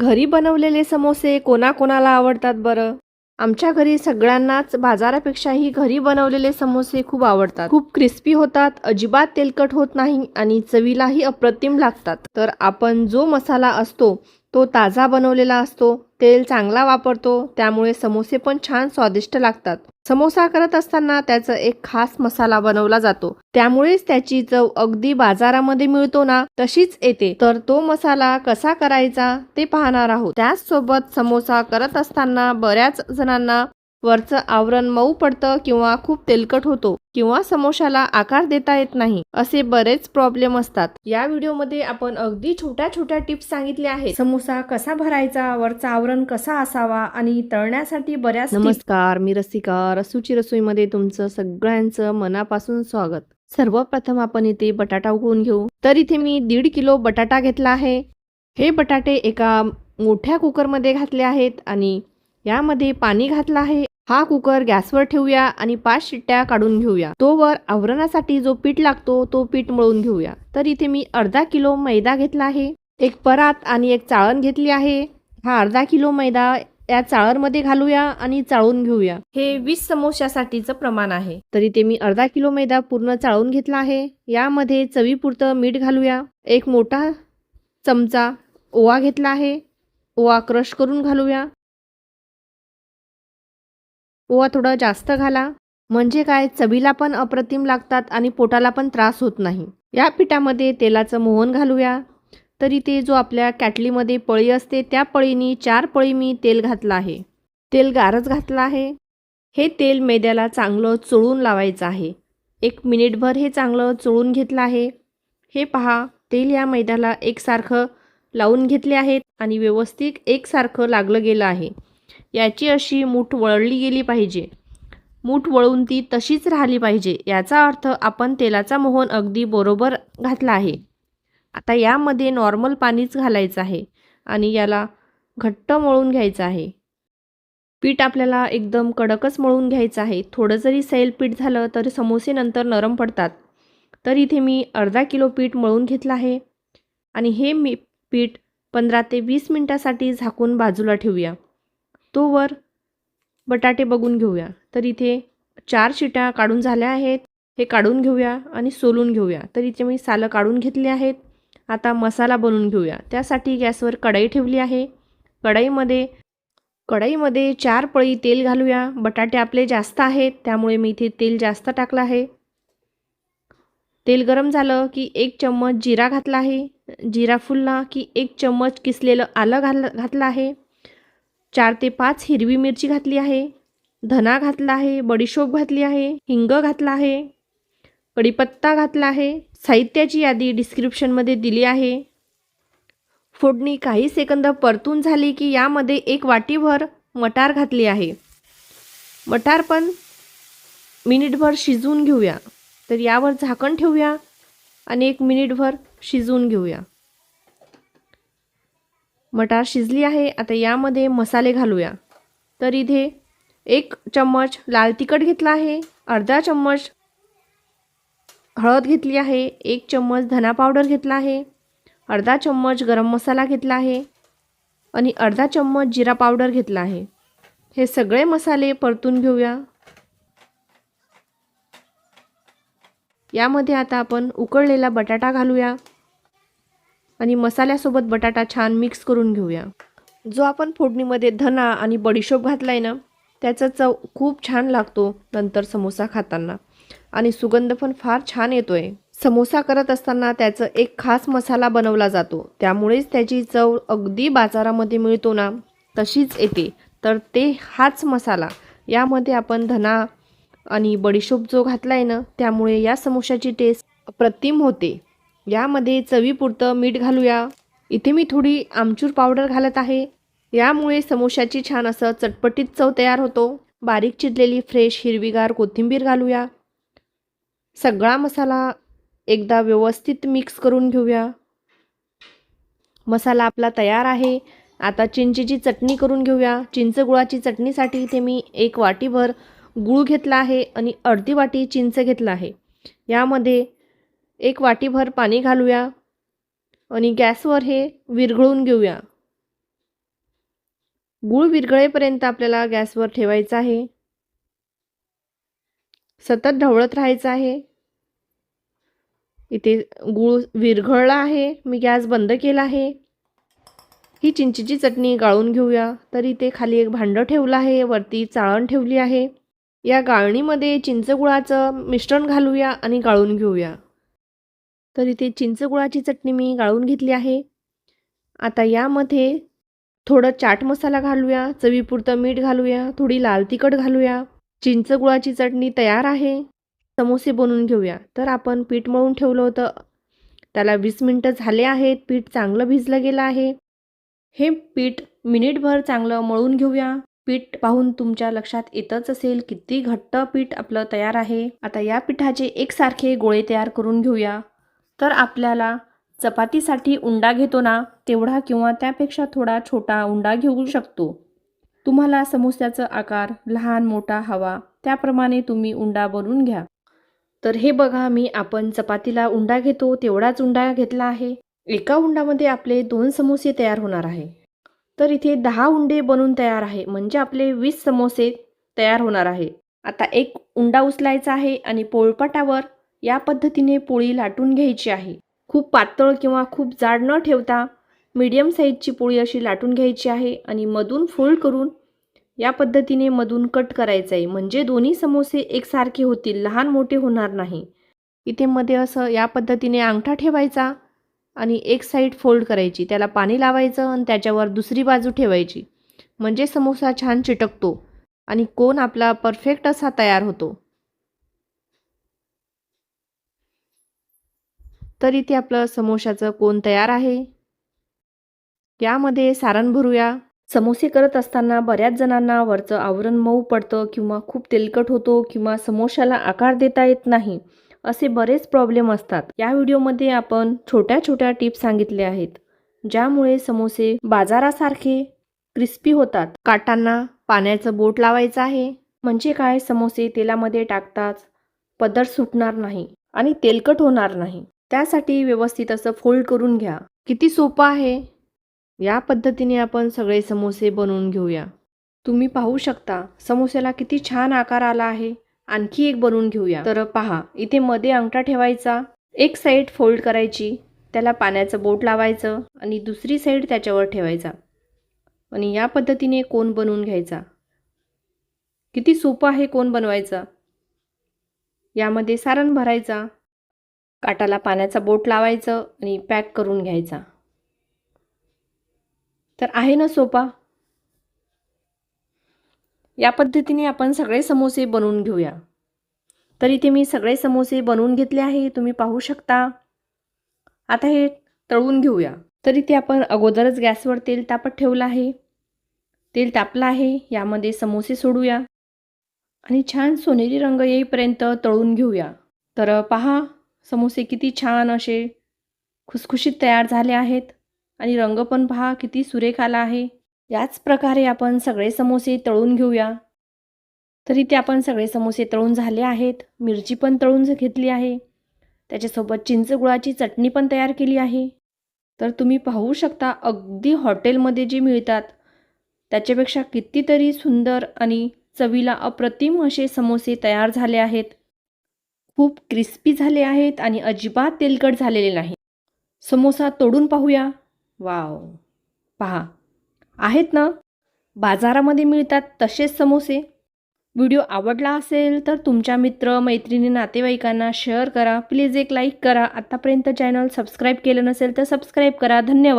घरी बनवलेले समोसे कोणाकोणाला आवडतात बरं? आमच्या घरी सगळ्यांनाच बाजारापेक्षाही घरी बनवलेले समोसे खूप आवडतात. खूप क्रिस्पी होतात अजिबात तेलकट होत नाही आणि चवीलाही अप्रतिम लागतात. तर आपण जो मसाला असतो तो ताजा बनवलेला असतो तेल चांगला वापरतो त्यामुळे समोसे पण छान स्वादिष्ट लागतात. समोसा करत असताना त्याचा एक खास मसाला बनवला जातो. त्यामुळेच त्याची चव अगदी बाजारामध्ये मिळतो ना तशीच येते. तर तो मसाला कसा करायचा ते पाहणार आहोत. त्याचसोबत समोसा करत असताना बऱ्याच जणांना वरचं आवरण मऊ पडतं किंवा खूप तेलकट होतो किंवा समोशाला आकार देता येत नाही असे बरेच प्रॉब्लेम असतात. या व्हिडिओमध्ये आपण अगदी छोट्या छोट्या टिप्स सांगितल्या आहेत. समोसा कसा भरायचा वरचा आवरण कसा असावा आणि तळण्यासाठी बऱ्याच नमस्कार मी रसिका. रसूची रसोईमध्ये तुमचं सगळ्यांचं मनापासून स्वागत. सर्वप्रथम आपण इथे बटाटा उकळून घेऊ. तर इथे मी दीड किलो बटाटा घेतला आहे. हे बटाटे एका मोठ्या कुकरमध्ये घातले आहेत आणि यामध्ये पाणी घातलं आहे. हा कुकर गॅसवर ठेवूया आणि पाच शिट्ट्या काढून घेऊया. तोवर आवरणासाठी जो पीठ लागतो तो पीठ मळून घेऊया. तर इथे मी अर्धा किलो मैदा घेतला आहे. एक परात आणि एक चाळण घेतली आहे. हा अर्धा किलो मैदा या चाळणमध्ये घालूया आणि चाळून घेऊया. हे वीस समोश्यासाठीचं प्रमाण आहे. तर इथे मी अर्धा किलो मैदा पूर्ण चाळून घेतला आहे. यामध्ये चवीपुरतं मीठ घालूया. एक मोठा चमचा ओवा घेतला आहे. ओवा क्रश करून घालूया. ओवा थोडं जास्त घाला. म्हणजे काय? चवीला पण अप्रतिम लागतात आणि पोटाला पण त्रास होत नाही. या पिठामध्ये तेलाचं मोहन घालूया. तर इथे जो आपल्या कॅटलीमध्ये पळी असते त्या पळीनी चार पळी मी तेल घातलं आहे. तेल गारच घातलं आहे. हे तेल मैद्याला चांगलं चोळून लावायचं आहे. एक मिनिटभर हे चांगलं चोळून घेतलं आहे. हे पहा तेल या मैद्याला एकसारखं लावून घेतले आहेत आणि व्यवस्थित एकसारखं लागलं गेलं आहे. याची अशी मूठ वळली गेली पाहिजे. मूठ वळून ती तशीच राहिली पाहिजे याचा अर्थ आपण तेलाचा मोहन अगदी बरोबर घातला आहे. आता यामध्ये नॉर्मल पाणीच घालायचं आहे आणि याला घट्ट मळून घ्यायचं आहे. पीठ आपल्याला एकदम कडकच मळून घ्यायचं आहे. थोडं जरी सैल पीठ झालं तर समोसे नंतर नरम पडतात. तर इथे मी अर्धा किलो पीठ मळून घेतलं आहे. आणि हे मी पीठ पंधरा ते वीस मिनटासाठी झाकून बाजूला ठेवूया. तोवर बटाटे बघून घेऊया. तर इथे चार शिट्या काढून झाल्या आहेत. हे काढून घेऊया आणि सोलून घेऊया. तर इथे मी सालं काढून घेतली आहेत. आता मसाला बनवून घेऊया. त्यासाठी गॅसवर कढई ठेवली आहे. कढईमध्ये कढईमध्ये चार पळी तेल घालूया. बटाटे आपले जास्त आहेत त्यामुळे मी इथे तेल जास्त टाकलं आहे. तेल गरम झालं की एक चम्मच जिरा घातला आहे. जिरा फुलला की एक चम्मच किसलेलं आलं घाल घातलं आहे. चार ते पाच हिरवी मिरची घातली आहे धना घातला आहे बडीशोप घातली आहे हिंग घातला आहे कढीपत्ता घातला आहे साहित्याची यादी डिस्क्रिप्शनमध्ये दिली आहे. फोडणी काही सेकंद परतून झाली की यामध्ये एक वाटीभर मटार घातली आहे. मटार पण मिनिटभर शिजवून घेऊया. तर यावर झाकण ठेवूया आणि एक मिनिटभर शिजवून घेऊया. मटार शिजली आहे. आता यामध्ये मसाले घालूया. तर इथे एक चम्मच लाल तिखट घेतला आहे. अर्धा चम्मच हळद घेतली आहे. एक चम्मच धना पावडर घेतला आहे. अर्धा चम्मच गरम मसाला घेतला आहे. आणि अर्धा चम्मच जिरा पावडर घेतला आहे. हे सगळे मसाले परतून घेऊया. यामध्ये आता आपण उकळलेला बटाटा घालूया. आणि मसाल्यासोबत बटाटा छान मिक्स करून घेऊया. जो आपण फोडणीमध्ये धना आणि बडीशोप घातला आहे ना त्याचा चव खूप छान लागतो नंतर समोसा खाताना. आणि सुगंध पण फार छान येतो आहे समोसा करत असताना त्याचं एक खास मसाला बनवला जातो. त्यामुळेच त्याची चव अगदी बाजारामध्ये मिळतो ना तशीच येते. तर ते हाच मसाला. यामध्ये आपण धना आणि बडीशोप जो घातला आहे ना त्यामुळे या समोशाची टेस्ट अप्रतिम होते. यामध्ये चवीपुरतं मीठ घालूया. इथे मी थोडी आमचूर पावडर घालत आहे. यामुळे समोशाची छान असं चटपटीत चव तयार होतो. बारीक चिरलेली फ्रेश हिरवीगार कोथिंबीर घालूया. सगळा मसाला एकदा व्यवस्थित मिक्स करून घेऊया. मसाला आपला तयार आहे. आता चिंचेची चटणी करून घेऊया. चिंच गुळाची चटणीसाठी इथे मी एक वाटीभर गूळ घेतला आहे आणि अर्धी वाटी चिंच घेतला आहे. यामध्ये एक वाटीभर पाणी घालूया आणि गॅसवर हे विरघळून घेऊया. गूळ विरघळेपर्यंत आपल्याला गॅसवर ठेवायचं आहे. सतत ढवळत राहायचं आहे. इथे गूळ विरघळला आहे. मी गॅस बंद केला आहे. ही चिंचेची चटणी गाळून घेऊया. तर इथे खाली एक भांडं ठेवलं आहे. वरती चाळण ठेवली आहे. या गाळणीमध्ये चिंचगुळाचं मिश्रण घालूया आणि गाळून घेऊया. तर इथे चिंचगुळाची चटणी मी गाळून घेतली आहे. आता यामध्ये थोडं चाट मसाला घालूया चवीपुरतं मीठ घालूया थोडी लाल तिखट घालूया. चिंचगुळाची चटणी तयार आहे. समोसे बनवून घेऊया. तर आपण पीठ मळून ठेवलं होतं. त्याला वीस मिनटं झाले आहेत. पीठ चांगलं भिजलं गेलं आहे. हे पीठ मिनिटभर चांगलं मळून घेऊया. पीठ पाहून तुमच्या लक्षात येतच असेल किती घट्ट पीठ आपलं तयार आहे. आता या पिठाचे एकसारखे गोळे तयार करून घेऊया. तर आपल्याला चपातीसाठी उंडा घेतो ना तेवढा किंवा त्यापेक्षा थोडा छोटा उंडा घेऊ शकतो. तुम्हाला समोस्याचा आकार लहान मोठा हवा त्याप्रमाणे तुम्ही उंडा बनवून घ्या. तर हे बघा मी आपण चपातीला उंडा घेतो तेवढाच उंडा घेतला आहे. एका उंडामध्ये आपले दोन समोसे तयार होणार आहे. तर इथे दहा उंडे बनून तयार आहे म्हणजे आपले वीस समोसे तयार होणार आहे. आता एक उंडा उचलायचा आहे आणि पोळपाटावर या पद्धतीने पोळी लाटून घ्यायची आहे. खूप पातळ किंवा खूप जाड न ठेवता मीडियम साईजची पोळी अशी लाटून घ्यायची आहे आणि मधून फोल्ड करून या पद्धतीने मधून कट करायचं आहे म्हणजे दोन्ही समोसे एकसारखे होतील लहान मोठे होणार नाही. इथे मध्ये असं या पद्धतीने अंगठा ठेवायचा आणि एक साईड फोल्ड करायची. त्याला पाणी लावायचं आणि त्याच्यावर दुसरी बाजू ठेवायची. म्हणजे समोसा छान चिटकतो आणि कोण आपला परफेक्ट असा तयार होतो. तर इथे आपलं समोशाचं कोण तयार आहे? यामध्ये सारण भरूया. समोसे करत असताना बऱ्याच जणांना वरचं आवरण मऊ पडतं किंवा खूप तेलकट होतो किंवा समोशाला आकार देता येत नाही असे बरेच प्रॉब्लेम असतात. या व्हिडिओमध्ये आपण छोट्या छोट्या टिप्स सांगितल्या आहेत ज्यामुळे समोसे बाजारासारखे क्रिस्पी होतात. काटांना पाण्याचं बोट लावायचं आहे. म्हणजे काय? समोसे तेलामध्ये टाकताच पदर सुटणार नाही आणि तेलकट होणार नाही. त्यासाठी व्यवस्थित असं फोल्ड करून घ्या. किती सोपं आहे? या पद्धतीने आपण सगळे समोसे बनवून घेऊया. तुम्ही पाहू शकता समोस्याला किती छान आकार आला आहे. आणखी एक बनवून घेऊया. तर पहा इथे मध्ये अंगठा ठेवायचा एक साईड फोल्ड करायची त्याला पाण्याचं बोट लावायचं आणि दुसरी साईड त्याच्यावर ठेवायचा. आणि या पद्धतीने कोण बनवून घ्यायचा. किती सोपं आहे कोण बनवायचा? यामध्ये सारण भरायचा. काटाला पाण्याचा बोट लावायचं आणि पॅक करून घ्यायचा. तर आहे ना सोपा? या पद्धतीने आपण सगळे समोसे बनवून घेऊया. तर इथे मी सगळे समोसे बनवून घेतले आहे तुम्ही पाहू शकता. आता हे तळून घेऊया. तर इथे आपण अगोदरच गॅसवर तेल तापत ठेवलं आहे. तेल तापलं आहे यामध्ये समोसे सोडूया. आणि छान सोनेरी रंग येईपर्यंत तळून घेऊया. तर पहा समोसे किती छान असे खुसखुशीत तयार झाले आहेत आणि रंग पण पहा किती सुरेख आला आहे. याच प्रकारे आपण सगळे समोसे तळून घेऊया. तर इथे आपण सगळे समोसे तळून झाले आहेत. मिरची पण तळून घेतली आहे. त्याच्यासोबत चिंच गुळाची चटणी पण तयार केली आहे. तर तुम्ही पाहू शकता अगदी हॉटेलमध्ये जे मिळतात त्याच्यापेक्षा कितीतरी सुंदर आणि चवीला अप्रतिम असे समोसे तयार झाले आहेत. खूप क्रिस्पी झाले आहेत आणि अजिबात तेलकट झालेले नाही. समोसा तोडून पाहूया. वाव. पहा. आहेत ना? बाजारामध्ये मिळतात तसेच समोसे. व्हिडिओ आवडला असेल तर तुमच्या मित्र मैत्रिणी नातेवाईकांना शेअर करा. प्लीज एक लाईक करा. आत्तापर्यंत चॅनल सबस्क्राईब केलं नसेल तर सबस्क्राईब करा. धन्यवाद.